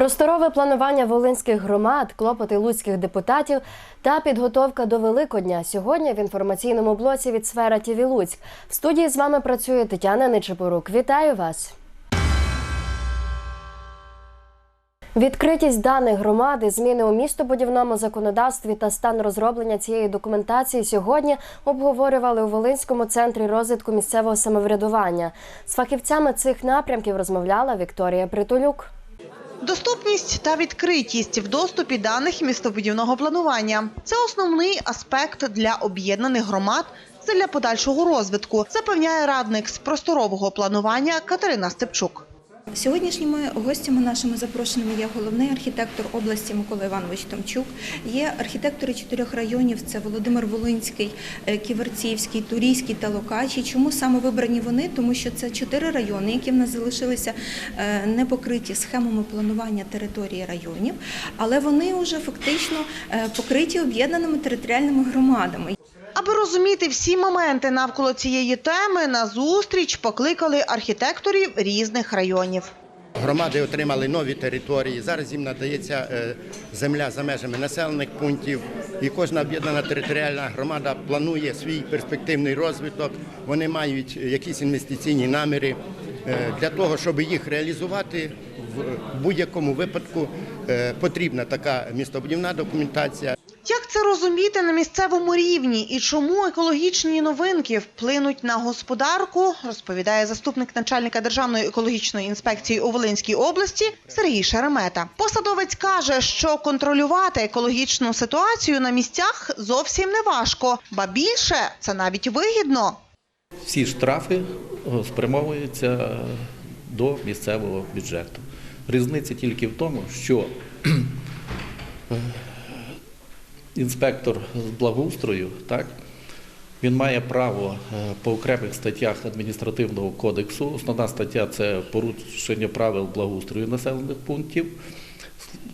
Просторове планування волинських громад, клопоти луцьких депутатів та підготовка до Великодня. Сьогодні в інформаційному блоці від сфера ТІВІ Луцьк. В студії з вами працює Тетяна Нечепорук. Вітаю вас! Відкритість даних громади, зміни у містобудівному законодавстві та стан розроблення цієї документації сьогодні обговорювали у Волинському центрі розвитку місцевого самоврядування. З фахівцями цих напрямків розмовляла Вікторія Притулюк. Доступність та відкритість в доступі даних містобудівного планування це основний аспект для об'єднаних громад для подальшого розвитку, запевняє радник з просторового планування Катерина Степчук. Сьогоднішніми гостями нашими запрошеними є головний архітектор області Микола Іванович Томчук, є архітектори чотирьох районів: це Володимир Волинський, е, Ківерцівський, Турійський та Локачий. Чому саме вибрані вони? Тому що це чотири райони, які в нас залишилися е, не покриті схемами планування території районів, але вони вже фактично е, покриті об'єднаними територіальними громадами. Аби розуміти всі моменти навколо цієї теми, на зустріч покликали архітекторів різних районів. Громади отримали нові території. Зараз їм надається е, земля за межами населених пунктів, і кожна об'єднана територіальна громада планує свій перспективний розвиток. Вони мають якісь інвестиційні наміри Е, для того, щоб їх реалізувати. В будь-якому випадку е, потрібна така містобудівна документація. Як це розуміти на місцевому рівні і чому екологічні новинки вплинуть на господарку, розповідає заступник начальника Державної екологічної інспекції у Волинській області Сергій Шеремета. Посадовець каже, що контролювати екологічну ситуацію на місцях зовсім не важко, ба більше це навіть вигідно. Всі штрафи е, спрямовуються до місцевого бюджету. Різниця тільки в тому, що інспектор з благоустрою, так, він має право е, по окремих статтях адміністративного кодексу. Основна стаття це порушення правил благоустрою населених пунктів,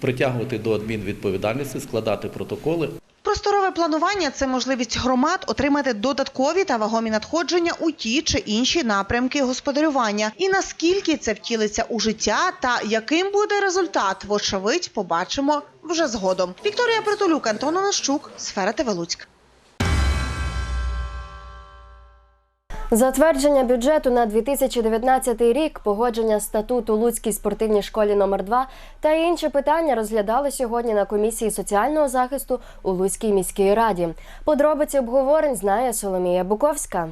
притягувати до адмінвідповідальності, складати протоколи. Просторове планування це можливість громад отримати додаткові та вагомі надходження у ті чи інші напрямки господарювання. І наскільки це втілиться у життя та яким буде результат, вочевидь, побачимо вже згодом. Вікторія Притулюк, Антон Онищук, Сфера ТВ Луцьк. Затвердження бюджету на 2019 рік, погодження статуту Луцькій спортивній школі номер 2 та інші питання розглядали сьогодні на комісії соціального захисту у Луцькій міській раді. Подробиці обговорень знає Соломія Буковська.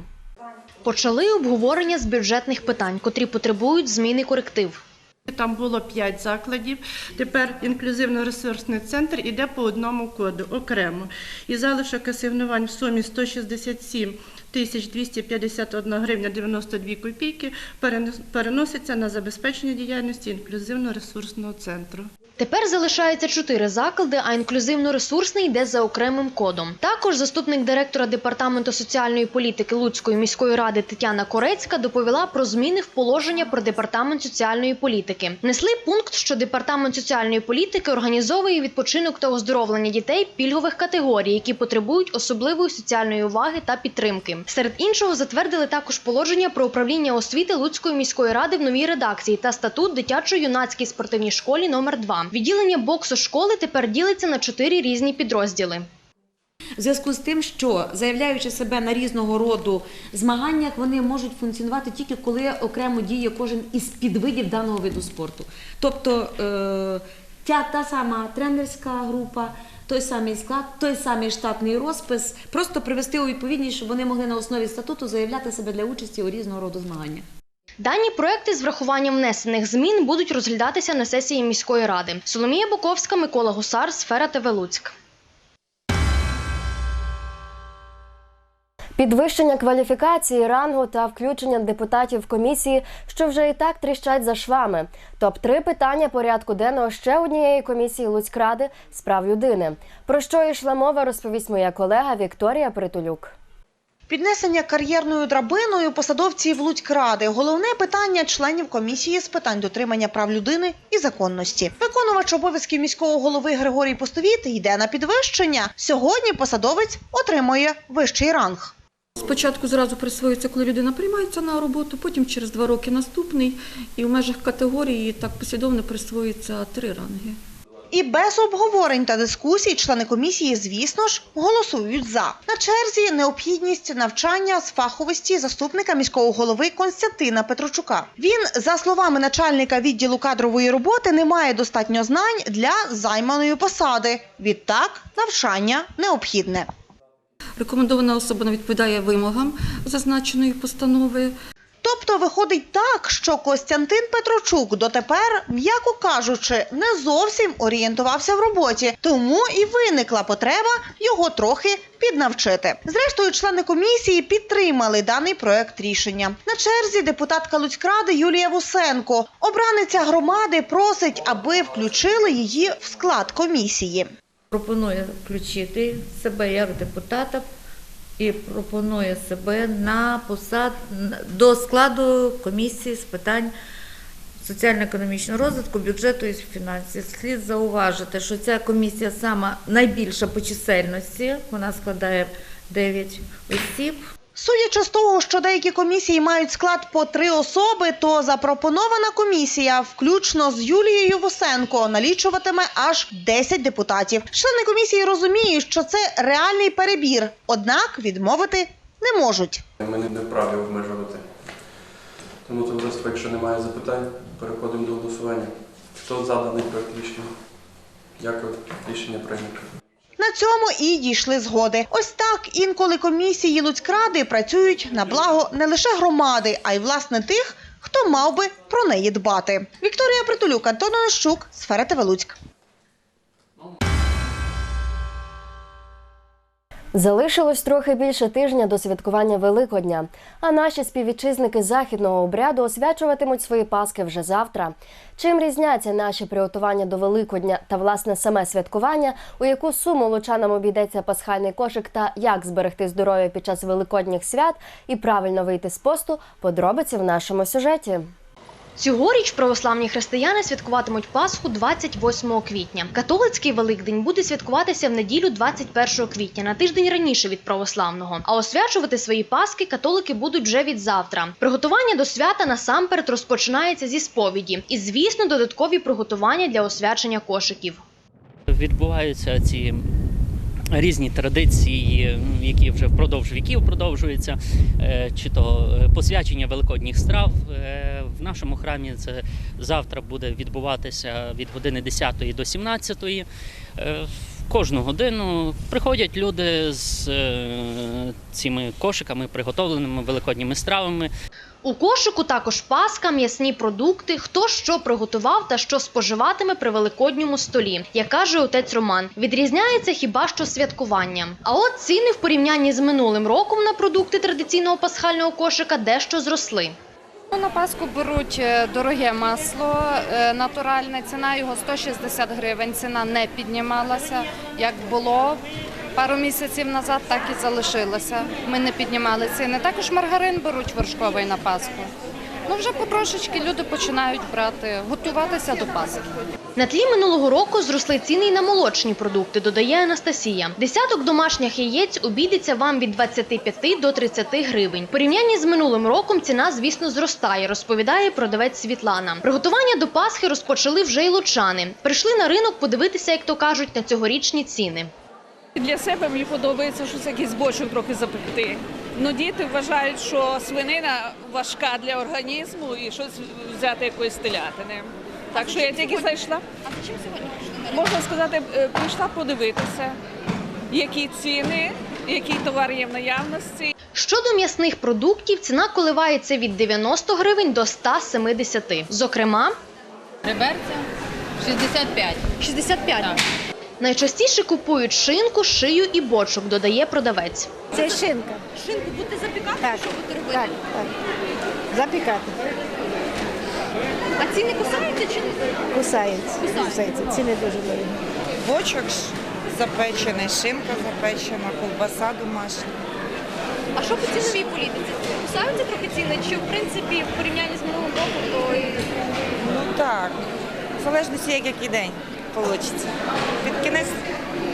Почали обговорення з бюджетних питань, котрі потребують зміни коректив. Там було 5 закладів. Тепер інклюзивно-ресурсний центр іде по одному коду окремо. І залишок асигнувань в сумі 167 тисяч 251 гривня 92 копійки перенос- переноситься на забезпечення діяльності інклюзивно-ресурсного центру. Тепер залишається чотири заклади, а інклюзивно-ресурсний йде за окремим кодом. Також заступник директора департаменту соціальної політики Луцької міської ради Тетяна Корецька доповіла про зміни в положення про департамент соціальної політики. Внесли пункт, що департамент соціальної політики організовує відпочинок та оздоровлення дітей пільгових категорій, які потребують особливої соціальної уваги та підтримки. Серед іншого затвердили також положення про управління освіти Луцької міської ради в новій редакції та статут дитячо-юнацькій спортивній школі номер 2 Відділення боксу школи тепер ділиться на чотири різні підрозділи. В зв'язку з тим, що заявляючи себе на різного роду змаганнях, вони можуть функціонувати тільки коли окремо діє кожен із підвидів даного виду спорту. Тобто е, та, сама тренерська група, той самий склад, той самий штатний розпис, просто привести у відповідність, щоб вони могли на основі статуту заявляти себе для участі у різного роду змаганнях. Дані проекти з врахуванням внесених змін будуть розглядатися на сесії міської ради. Соломія Буковська, Микола Гусар, Сфера ТВ Луцьк. Підвищення кваліфікації, рангу та включення депутатів в комісії, що вже і так тріщать за швами. Топ 3 питання порядку денного ще однієї комісії Луцькради з прав людини. Про що йшла мова, розповість моя колега Вікторія Притулюк. Піднесення кар'єрною драбиною посадовців Луцькради – головне питання членів комісії з питань дотримання прав людини і законності. Виконувач обов'язків міського голови Григорій Постовіт йде на підвищення. Сьогодні посадовець отримує вищий ранг. Спочатку зразу присвоюється, коли людина приймається на роботу, потім через два роки наступний, і в межах категорії так послідовно присвоюється три ранги. І без обговорень та дискусій члени комісії, звісно ж, голосують за. На черзі необхідність навчання з фаховості заступника міського голови Константина Петрочука. Він, за словами начальника відділу кадрової роботи, не має достатньо знань для займаної посади. Відтак, навчання необхідне. Рекомендована особа не відповідає вимогам зазначеної постанови. Тобто виходить так, що Костянтин Петрочук дотепер, м'яко кажучи, не зовсім орієнтувався в роботі, тому і виникла потреба його трохи піднавчити. Зрештою, члени комісії підтримали даний проект рішення. На черзі депутатка Луцькради Юлія Вусенко. Обраниця громади просить, аби включили її в склад комісії. Пропонує включити себе як депутата і пропонує себе на посад до складу комісії з питань соціально-економічного розвитку, бюджету і фінансів. Слід зауважити, що ця комісія сама найбільша по чисельності, вона складає 9 осіб. Судячи з того, що деякі комісії мають склад по три особи, то запропонована комісія, включно з Юлією Вусенко, налічуватиме аж 10 депутатів. Члени комісії розуміють, що це реальний перебір, однак відмовити не можуть. Ми не вправі обмежувати. Тому товариство, якщо немає запитань, переходимо до голосування. Хто за даний проект рішення? Дякую. Рішення прийнято. Цьому і дійшли згоди. Ось так інколи комісії Луцькради працюють на благо не лише громади, а й власне тих, хто мав би про неї дбати. Вікторія Притулюк, Антон Онощук, Сфера ТВ Луцьк. Залишилось трохи більше тижня до святкування Великодня, а наші співвітчизники західного обряду освячуватимуть свої паски вже завтра. Чим різняться наші приготування до Великодня та власне саме святкування, у яку суму лучанам обійдеться пасхальний кошик та як зберегти здоров'я під час великодніх свят і правильно вийти з посту, подробиці в нашому сюжеті. Цьогоріч православні християни святкуватимуть Пасху 28 квітня. Католицький Великдень буде святкуватися в неділю 21 квітня, на тиждень раніше від православного. А освячувати свої Паски католики будуть вже від завтра. Приготування до свята насамперед розпочинається зі сповіді, і звісно, додаткові приготування для освячення кошиків. відбуваються ці різні традиції, які вже впродовж віків продовжуються, е, чи то е, посвячення великодніх страв. В нашому храмі це завтра буде відбуватися від години 10 до 17. Е, кожну годину приходять люди з е, цими кошиками, приготовленими великодніми стравами. У кошику також паска, м'ясні продукти, хто що приготував та що споживатиме при великодньому столі, як каже отець Роман. Відрізняється хіба що святкування. А от ціни в порівнянні з минулим роком на продукти традиційного пасхального кошика дещо зросли. Ну, На Пасху беруть е, дороге масло, е, натуральне, ціна його 160 гривень, ціна не піднімалася, як було пару місяців назад, так і залишилося. Ми не піднімали ціни. Також маргарин беруть вершковий на Пасху. Ну, вже потрошечки люди починають брати, готуватися до Пасхи. На тлі минулого року зросли ціни й на молочні продукти, додає Анастасія. Десяток домашніх яєць обійдеться вам від 25 до 30 гривень. Порівнянні з минулим роком ціна, звісно, зростає, розповідає продавець Світлана. Приготування до Пасхи розпочали вже й лучани. Прийшли на ринок подивитися, як то кажуть, на цьогорічні ціни. Для себе мені подобається щось якийсь бочок трохи запекти. Ну, діти вважають, що свинина важка для організму і щось взяти якоїсь телятини. Так що я тільки зайшла. А чим сьогодні прийшли? Можна сказати, е, прийшла подивитися, які ціни, який товар є в наявності. Щодо м'ясних продуктів, ціна коливається від 90 гривень до 170. Зокрема, Реберця 65. 65. Найчастіше купують шинку, шию і бочок, додає продавець. Це шинка. Шинку будете запікати? Так, Що будете робити? так, так. Запікати. А ціни кусаються чи не? Кусається. Кусається. Ціни дуже дорогі. Бочок запечений, шинка запечена, ковбаса домашня. А що по ціновій політиці? Кусаються трохи ціни? Чи в принципі в порівнянні з минулим роком, то і Ну так, в залежності як який день вийде. Під кінець,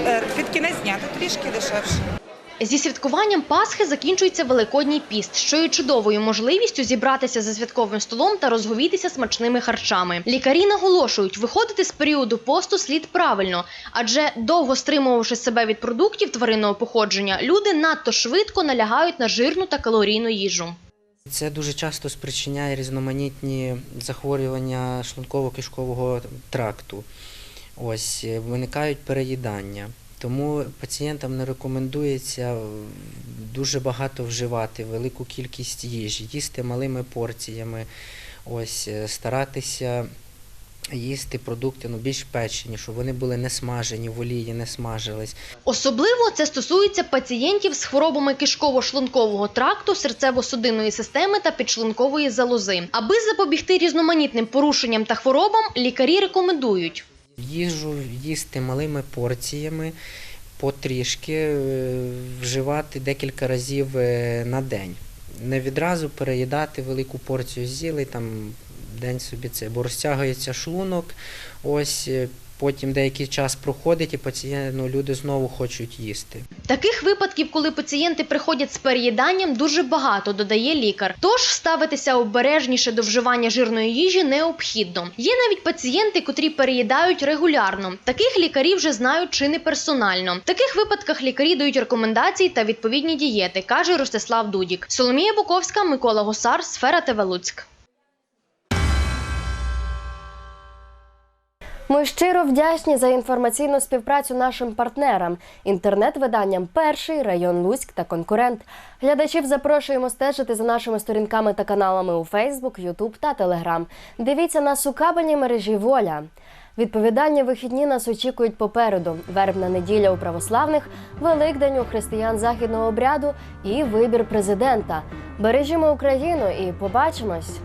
е, під кінець дня то трішки дешевше. Зі святкуванням Пасхи закінчується Великодній піст, що є чудовою можливістю зібратися за святковим столом та розговітися смачними харчами. Лікарі наголошують, виходити з періоду посту слід правильно, адже довго стримувавши себе від продуктів тваринного походження, люди надто швидко налягають на жирну та калорійну їжу. Це дуже часто спричиняє різноманітні захворювання шлунково-кишкового тракту. Ось е, виникають переїдання. Тому пацієнтам не рекомендується дуже багато вживати, велику кількість їжі, їсти малими порціями, ось е, старатися їсти продукти ну, більш печені, щоб вони були не смажені, в олії не смажились. Особливо це стосується пацієнтів з хворобами кишково-шлункового тракту, серцево-судинної системи та підшлункової залози. Аби запобігти різноманітним порушенням та хворобам, лікарі рекомендують. Їжу їсти малими порціями, потрішки е, вживати декілька разів е, на день. Не відразу переїдати велику порцію зілий, там день собі це, бо розтягується шлунок, ось е, потім деякий час проходить і пацієнт, ну, люди знову хочуть їсти. Таких випадків, коли пацієнти приходять з переїданням, дуже багато, додає лікар. Тож ставитися обережніше до вживання жирної їжі необхідно. Є навіть пацієнти, котрі переїдають регулярно. Таких лікарі вже знають чи не персонально. В таких випадках лікарі дають рекомендації та відповідні дієти, каже Ростислав Дудік. Соломія Буковська, Микола Гусар, Сфера ТВ Луцьк. Ми щиро вдячні за інформаційну співпрацю нашим партнерам, інтернет-виданням Перший район Луцьк та конкурент. Глядачів запрошуємо стежити за нашими сторінками та каналами у Фейсбук, Ютуб та Телеграм. Дивіться нас у кабельній мережі Воля. Відповідальні вихідні нас очікують попереду: вербна неділя у православних, Великдень у християн західного обряду і вибір президента. Бережімо Україну і побачимось!